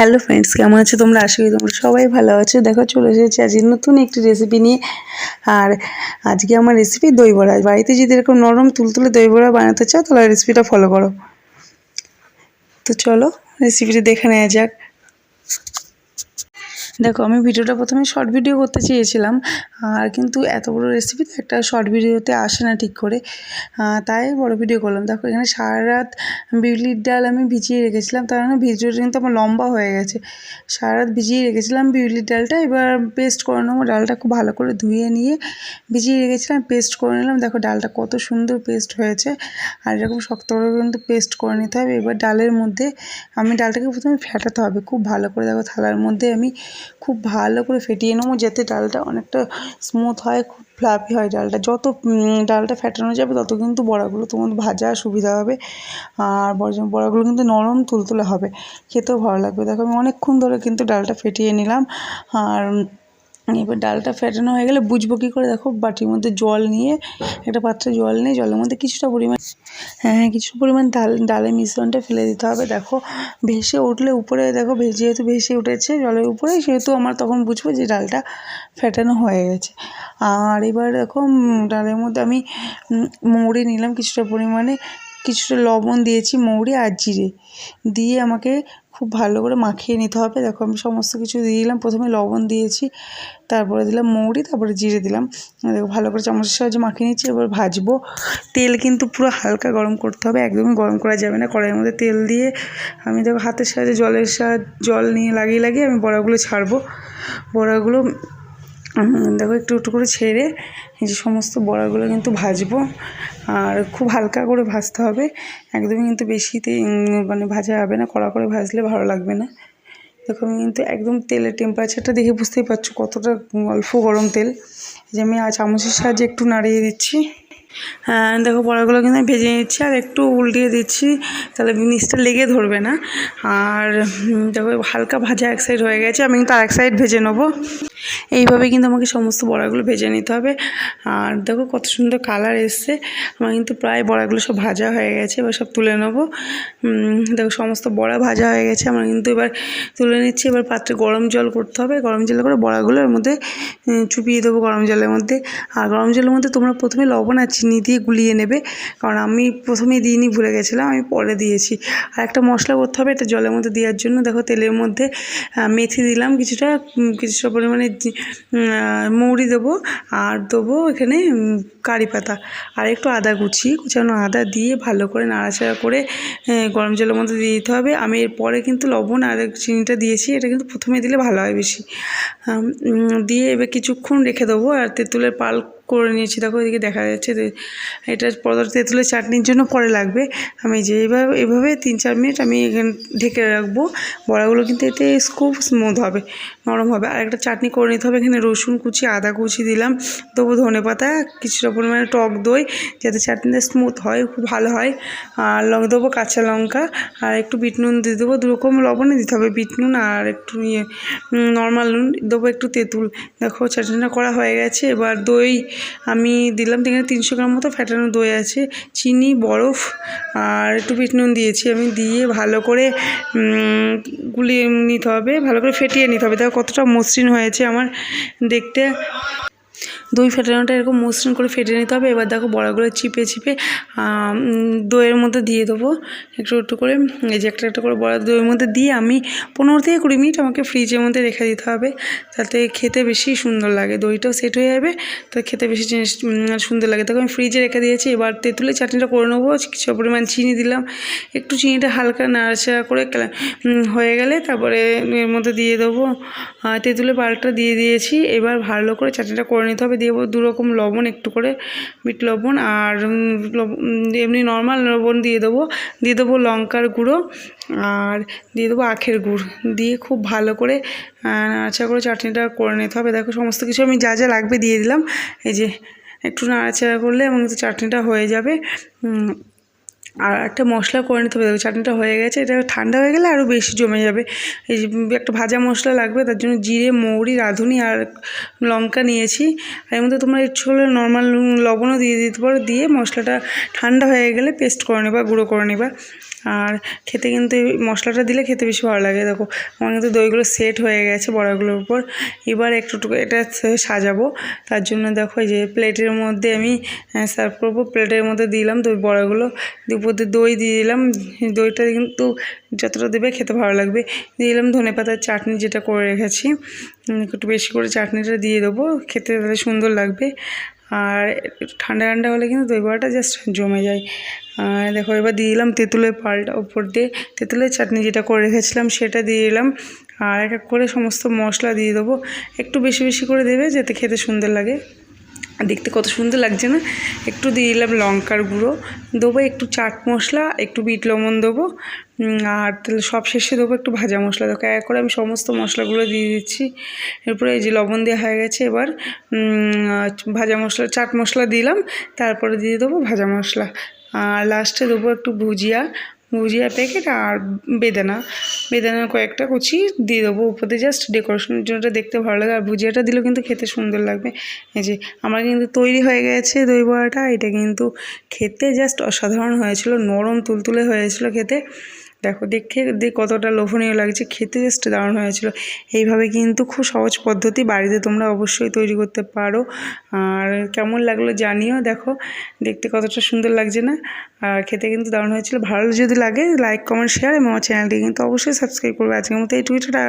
Hello friends কেমন আছো তোমরা? আশা তোমরা সবাই ভালো আছো। দেখো, চলে এসেছি আজকে নতুন একটি রেসিপি নিয়ে। আর আজকে আমার রেসিপি দই বড়া। বাড়িতে যদি এরকম নরম তুলতুলে দই বড়া বানাতে চাও, তাহলে রেসিপিটা ফলো করো। তো চলো রেসিপিটা দেখে নেওয়া যাক। দেখো, আমি ভিডিওটা প্রথমে শর্ট ভিডিও করতে চেয়েছিলাম, আর কিন্তু এত বড় রেসিপি একটা শর্ট ভিডিওতে আসে না ঠিক করে। তাই বড় ভিডিও করলাম। দেখো, এখানে সারা রাত বিউলির ডাল আমি ভিজিয়ে রেখেছিলাম, তার মানে ভিডিওটা কিন্তু আমার লম্বা হয়ে গেছে। সারা রাত ভিজিয়ে রেখেছিলাম বিউলির ডালটা, এবার পেস্ট করে নেব। ডালটা খুব ভালো করে ধুয়ে নিয়ে ভিজিয়ে রেখেছিলাম পেস্ট করে নিলাম। দেখো, ডালটা কত সুন্দর পেস্ট হয়েছে, আর এরকম শক্ত কিন্তু পেস্ট করে নিতে হবে। এবার ডালের মধ্যে আমি ডালটাকে প্রথমে ফেটাতে হবে, খুব ভালো করে। দেখো, থালার মধ্যে আমি খুব ভালো করে ফেটিয়ে নেব যাতে ডালটা অনেকটা স্মুথ হয়, খুব ফ্লাফি হয় ডালটা। যত ডালটা ফেটানো যাবে তত কিন্তু বড়াগুলো তোমার ভাজা সুবিধা হবে। আর বড়- বড়াগুলো কিন্তু নরম তুলতুলে হবে। খেতেও ভালো লাগবে। দেখো আমি অনেকক্ষণ ধরে কিন্তু ডালটা ফেটিয়ে নিলাম। আর এবার ডালটা ফেটানো হয়ে গেলে বুঝব কী করে? দেখো বাটির মধ্যে জল নিয়ে একটা পাত্রে জল নিয়ে জলের মধ্যে কিছুটা পরিমাণ হ্যাঁ হ্যাঁ কিছু পরিমাণ ডাল ডালের মিশ্রণটা ফেলে দিতে হবে। দেখো ভেসে উঠলে উপরে দেখো যেহেতু ভেসে উঠেছে জলের উপরে সেহেতু আমার তখন বুঝব যে ডালটা ফেটানো হয়ে গেছে। আর এবার দেখো ডালের মধ্যে আমি উম, নিলাম কিছুটা পরিমাণে। কিছুটা লবণ দিয়েছি, মৌরি আর জিরে। দিয়ে আমাকে খুব ভালো করে মাখিয়ে নিতে হবে। দেখো আমি সমস্ত কিছু দিয়ে দিলাম। প্রথমে লবণ দিয়েছি, তারপরে দিলাম মৌরি, তারপরে জিরে দিলাম। দেখো ভালো করে চামচের সাহায্যে মাখিয়ে নিচ্ছি এবার ভাজবো। তেল কিন্তু পুরো হালকা গরম করতে হবে, একদমই গরম করা যাবে না। কড়াইয়ের মধ্যে তেল দিয়ে আমি দেখো হাতের সাহায্যে জলের সাহায্যে, জল নিয়ে লাগিয়ে লাগিয়ে আমি বড়াগুলো ছাড়বো। বড়াগুলো দেখো একটু একটু করে ছেড়ে এই যে সমস্ত বড়াগুলো কিন্তু ভাজবো। আর খুব হালকা করে ভাজতে হবে। একদমই কিন্তু বেশিতে মানে ভাজা হবে না, কড়া করে ভাজলে ভালো লাগবে না। দেখো, আমি কিন্তু একদম তেলের টেম্পারেচারটা দেখে বুঝতেই পারছ কতটা অল্প গরম তেল। যে আমি চামচের সাহায্যে একটু নাড়িয়ে দিচ্ছি। দেখো বড়াগুলো কিন্তু আমি ভেজে নিচ্ছি আর একটু উল্টিয়ে দিচ্ছি, তাহলে নিচটা লেগে ধরবে না। আর দেখো হালকা ভাজা এক সাইড হয়ে গেছে, আমি কিন্তু আর এক সাইড ভেজে নেব। এইভাবে কিন্তু আমাকে সমস্ত বড়াগুলো ভেজে নিতে হবে। আর দেখো কত সুন্দর কালার এসছে, আমার কিন্তু প্রায় বড়াগুলো সব ভাজা হয়ে গেছে, এবার সব তুলে নেব। দেখো সমস্ত বড়া ভাজা হয়ে গেছে, আমার কিন্তু এবার তুলে নিচ্ছি, এবার পাত্রে গরম জল করতে হবে। গরম জলে করে বড়াগুলো এর মধ্যে চুপিয়ে দেবো গরম জলের মধ্যে। আর গরম জলের মধ্যে তোমরা প্রথমে লবণ আর চিনি দিয়ে গুলিয়ে নেবে। কারণ আমি প্রথমে দিইনি, ভুলে গেছিলাম, আমি পরে দিয়েছি। আর একটা মশলা করতে হবে, এটা জলের মধ্যে দেওয়ার জন্য। দেখো তেলের মধ্যে মেথি দিলাম কিছুটা কিছুটা পরিমাণে মৌরি দেবো, আর দেবো এখানে কারি পাতা। আর একটু আদা কুচি, কুচানো আদা দিয়ে ভালো করে নাড়াচাড়া করে গরম জলের মধ্যে দিয়ে দিতে হবে। আমি এরপরে কিন্তু লবণ আর চিনিটা দিয়েছি, এটা কিন্তু প্রথমে দিলে ভালো হয় বেশি। দিয়ে এবার কিছুক্ষণ রেখে দেবো, আর তেঁতুলের পাল করে নিয়েছি। দেখো এদিকে দেখা যাচ্ছে এটা পরবর্তী তেঁতুলের চাটনির জন্য পরে লাগবে। আমি যে এইভাবে এভাবে তিন চার মিনিট আমি এখানে ঢেকে রাখব। বড়াগুলো কিন্তু এতে খুব স্মুথ হবে, নরম হবে। আর একটা চাটনি করে নিতে হবে। এখানে রসুন কুচি, আদা কুচি দিলাম। দেবো ধনে পাতা, কিছুটা পরিমাণে টক দই যাতে চাটনিটা স্মুথ হয়, খুব ভালো হয়। আর লঙ্কা দেবো কাঁচা লঙ্কা। আর একটু বিট নুন দিয়ে দেবো। দু রকম লবণে দিতে হবে বিট নুন আর একটু ইয়ে নর্মাল নুন। দেবো একটু তেঁতুল। দেখো চাটনিটা করা হয়ে গেছে। এবার দই আমি দিলাম এখানে তিনশো গ্রাম মতো ফ্যাটানো দই আছে, চিনি, বরফ আর একটু বিট নুন দিয়েছি। আমি দিয়ে ভালো করে গুলিয়ে নিতে হবে, ভালো করে ফেটিয়ে নিতে হবে। দেখো কতটা মসৃণ হয়েছে আমার দেখতে। দই ফেটানোটা এরকম মসৃণ করে ফেটে নিতে হবে। এবার দেখো বড়াগুলো চিপে চিপে দইয়ের মধ্যে দিয়ে দেবো। একটু একটু করে, এই যে একটা একটা করে বড়া দইয়ের মধ্যে দিয়ে আমি পনেরো থেকে কুড়ি মিনিট আমাকে ফ্রিজের মধ্যে রেখে দিতে হবে। তাতে খেতে বেশি সুন্দর লাগে। দইটাও সেট হয়ে যাবে, তো খেতে বেশি জিনিস সুন্দর লাগে। তখন আমি ফ্রিজে রেখে দিয়েছি। এবার তেঁতুলের চাটনিটা করে নেব। কিছু পরিমাণ চিনি দিলাম। একটু চিনিটা হালকা নাড়াচাড়া করে হয়ে গেলে তারপরে এর মধ্যে দিয়ে দেবো। তেঁতুলের পালটা দিয়ে দিয়েছি। এবার ভালো করে চাটনিটা করে নিতে হবে। দেবো দুরকম লবণ, একটু করে মিট লবণ আর এমনি নর্মাল লবণ দিয়ে দেবো দিয়ে দেবো লঙ্কার গুঁড়ো আর দিয়ে দেবো আখের গুড়। দিয়ে খুব ভালো করে নাড়াচা করে চাটনিটা করে নিতে হবে। দেখো সমস্ত কিছু আমি যা যা লাগবে দিয়ে দিলাম। এই যে একটু নাড়াচাড়া করলে এবং চাটনিটা হয়ে যাবে। আর একটা মশলা করে নিতে হবে। চাটনিটা হয়ে গেছে, এটা ঠান্ডা হয়ে গেলে আরও বেশি জমে যাবে। এই একটা ভাজা মশলা লাগবে, তার জন্য জিরে, মৌরি, রাঁধুনি আর লঙ্কা নিয়েছি। আর এর মধ্যে তোমরা ইচ্ছে করলে নর্মাল লবণও দিয়ে দিতে পারো, দিয়ে মশলাটা ঠান্ডা হয়ে গেলে পেস্ট করে নেবা, গুঁড়ো করে নেবা। আর খেতে কিন্তু মশলাটা দিলে খেতে বেশি ভালো লাগে। দেখো, আমার কিন্তু দইগুলো সেট হয়ে গেছে বড়াগুলোর উপর। এবার একটু এটা সাজাবো। তার জন্য দেখো যে প্লেটের মধ্যে আমি সার্ভ করব। প্লেটের মধ্যে দিলাম দই বড়াগুলো। উপর দই দিয়ে দিলাম। দইটা কিন্তু যতটা দেবে খেতে ভালো লাগবে। দিয়ে দিলাম ধনে পাতার চাটনি যেটা করে রেখেছি। একটু বেশি করে চাটনিটা দিয়ে দেবো। খেতে তাহলে সুন্দর লাগবে। আর ঠান্ডা ঠান্ডা হলে কিন্তু দই বড়াটা জাস্ট জমে যায়। আর দেখো এবার দিয়ে দিলাম তেঁতুলের পালটা ওপর দিয়ে। তেঁতুলের চাটনি যেটা করে রেখেছিলাম সেটা দিয়ে দিলাম। আর এক এক করে সমস্ত মশলা দিয়ে দেবো। একটু বেশি বেশি করে দেবে যাতে খেতে সুন্দর লাগে। দেখতে কত সুন্দর লাগছে না? একটু দিয়ে দিলাম লঙ্কার গুঁড়ো। দেবো একটু চাট মশলা, একটু বিট লবণ দেবো। আর তাহলে সব শেষে দেবো একটু ভাজা মশলা। দেখো, এক করে আমি সমস্ত মশলাগুলো দিয়ে দিচ্ছি। এরপরে এই যে লবণ দেওয়া হয়ে গেছে, এবার ভাজা মশলা, চাট মশলা দিলাম। তারপরে দিয়ে দেবো ভাজা মশলা। আর লাস্টে দেবো একটু ভুজিয়া। ভুজিয়া প্যাকেট আর বেদানা বেদানা কয়েকটা কুচি দিয়ে দেবো উপরে জাস্ট ডেকোরেশনের জন্যটা দেখতে ভালো লাগে। আর ভুজিয়াটা দিলেও কিন্তু খেতে সুন্দর লাগবে। এই যে, আমার কিন্তু তৈরি হয়ে গেছে দই বড়াটা, এটা কিন্তু খেতে জাস্ট অসাধারণ হয়েছিল, নরম তুলতুলে হয়েছিল খেতে। দেখো দেখে কতটা লোভনীয় লাগছে। খেতে জাস্ট দারুণ হয়েছিল। এইভাবে কিন্তু খুব সহজ পদ্ধতি বাড়িতে তোমরা অবশ্যই তৈরি করতে পারো। আর কেমন লাগল জানিও দেখো। দেখতে কতটা সুন্দর লাগছে না? আর খেতে কিন্তু দারুণ হয়েছিল। ভালো যদি লাগে লাইক কমেন্ট শেয়ার এবং আমার চ্যানেলটি কিন্তু অবশ্যই সাবস্ক্রাইব করবে। আজকের মতো এই টুইটারটা